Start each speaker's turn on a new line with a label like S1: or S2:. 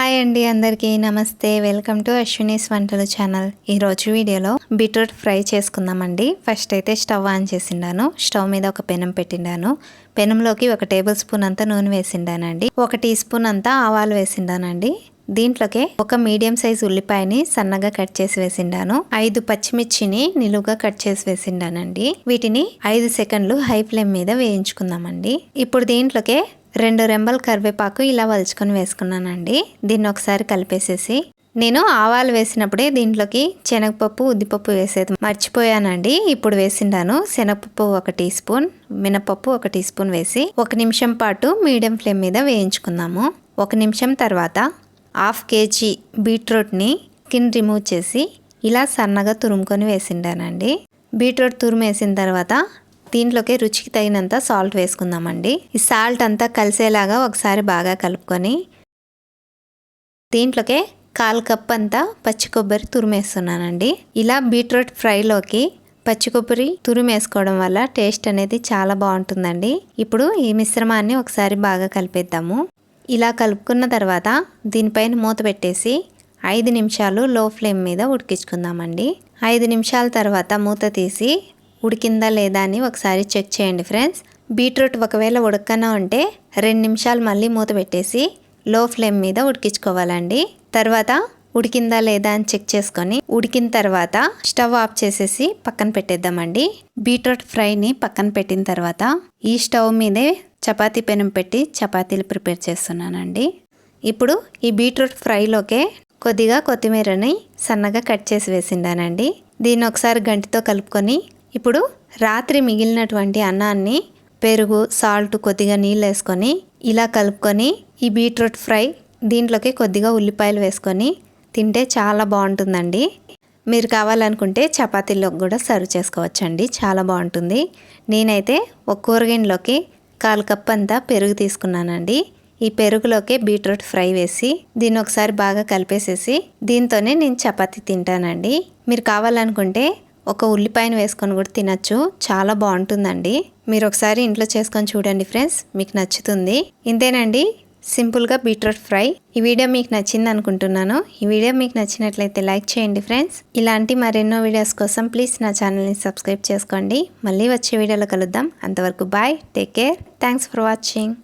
S1: Hi అండి అందరికీ నమస్తే. వెల్కమ్ టు అశ్వినీస్ వంటలు ఛానల్. ఈరోజు వీడియోలో బీట్రూట్ ఫ్రై చేసుకుందామండి. ఫస్ట్ అయితే స్టవ్ ఆన్ చేసిండాను. స్టవ్ మీద ఒక పెనం పెట్టిండాను. పెనంలోకి ఒక టేబుల్ స్పూన్ అంతా నూనె వేసిండానండి. ఒక టీ స్పూన్ అంతా ఆవాలు వేసిండానండి. దీంట్లోకే ఒక మీడియం సైజ్ ఉల్లిపాయని సన్నగా కట్ చేసి వేసిండాను. ఐదు పచ్చిమిర్చిని నిలువుగా కట్ చేసి వేసిండానండి. వీటిని ఐదు సెకండ్లు హై ఫ్లేమ్ మీద వేయించుకుందామండి. ఇప్పుడు దీంట్లోకే రెండు రెంబలు కరివేపాకు ఇలా వలుచుకొని వేసుకున్నానండి. దీన్ని ఒకసారి కలిపేసేసి. నేను ఆవాలు వేసినప్పుడే దీంట్లోకి శనగపప్పు ఉద్దిపప్పు వేసేది మర్చిపోయానండి. ఇప్పుడు వేసిండాను. శనగపప్పు ఒక టీ స్పూన్ మినపప్పు ఒక టీ స్పూన్ వేసి ఒక నిమిషం పాటు మీడియం ఫ్లేమ్ మీద వేయించుకుందాము. ఒక నిమిషం తర్వాత హాఫ్ కేజీ బీట్రూట్ని స్కిన్ రిమూవ్ చేసి ఇలా సన్నగా తురుముకొని వేసిండానండి. బీట్రూట్ తురుము వేసిన తర్వాత దీంట్లోకి రుచికి తగినంత సాల్ట్ వేసుకుందామండి. ఈ సాల్ట్ అంతా కలిసేలాగా ఒకసారి బాగా కలుపుకొని దీంట్లోకే కాల్ కప్ అంతా పచ్చి కొబ్బరి తురిమేస్తున్నానండి. ఇలా బీట్రూట్ ఫ్రైలోకి పచ్చి కొబ్బరి తురిమేసుకోవడం వల్ల టేస్ట్ అనేది చాలా బాగుంటుందండి. ఇప్పుడు ఈ మిశ్రమాన్ని ఒకసారి బాగా కలిపేద్దాము. ఇలా కలుపుకున్న తర్వాత దీనిపైన మూత పెట్టేసి ఐదు నిమిషాలు లో ఫ్లేమ్ మీద ఉడికించుకుందామండి. ఐదు నిమిషాల తర్వాత మూత తీసి ఉడికిందా లేదా అని ఒకసారి చెక్ చేయండి ఫ్రెండ్స్. బీట్రూట్ ఒకవేళ ఉడకన ఉంటే రెండు నిమిషాలు మళ్ళీ మూత పెట్టేసి లో ఫ్లేమ్ మీద ఉడికించుకోవాలండి. తర్వాత ఉడికిందా లేదా అని చెక్ చేసుకొని ఉడికిన తర్వాత స్టవ్ ఆఫ్ చేసేసి పక్కన పెట్టేద్దామండి. బీట్రూట్ ఫ్రైని పక్కన పెట్టిన తర్వాత ఈ స్టవ్ మీదే చపాతీ పెనం పెట్టి చపాతీలు ప్రిపేర్ చేస్తున్నానండి. ఇప్పుడు ఈ బీట్రూట్ ఫ్రైలోకే కొద్దిగా కొత్తిమీరని సన్నగా కట్ చేసి వేసిండానండి. దీన్ని ఒకసారి గంటితో కలుపుకొని ఇప్పుడు రాత్రి మిగిలినటువంటి అన్నాన్ని పెరుగు సాల్ట్ కొద్దిగా నీళ్ళు వేసుకొని ఇలా కలుపుకొని ఈ బీట్రూట్ ఫ్రై దీంట్లోకి కొద్దిగా ఉల్లిపాయలు వేసుకొని తింటే చాలా బాగుంటుందండి. మీరు కావాలనుకుంటే చపాతీలోకి కూడా సర్వ్ చేసుకోవచ్చండి. చాలా బాగుంటుంది. నేనైతే ఒక కూరగాయలోకి కాలు కప్ అంతా పెరుగు తీసుకున్నానండి. ఈ పెరుగులోకి బీట్రూట్ ఫ్రై వేసి దీన్ని ఒకసారి బాగా కలిపేసేసి దీంతోనే నేను చపాతీ తింటానండి. మీరు కావాలనుకుంటే ఒక ఉల్లిపాయను వేసుకొని కూడా తినచ్చు. చాలా బాగుంటుందండి. మీరు ఒకసారి ఇంట్లో చేసుకొని చూడండి ఫ్రెండ్స్. మీకు నచ్చుతుంది. ఇంతేనండి. సింపుల్గా బీట్రూట్ ఫ్రై. ఈ వీడియో మీకు నచ్చింది అనుకుంటున్నాను. ఈ వీడియో మీకు నచ్చినట్లయితే లైక్ చేయండి ఫ్రెండ్స్. ఇలాంటి మరెన్నో వీడియోస్ కోసం ప్లీజ్ నా ఛానల్ని సబ్స్క్రైబ్ చేసుకోండి. మళ్ళీ వచ్చే వీడియోలో కలుద్దాం. అంతవరకు bye. Take care. Thanks for watching.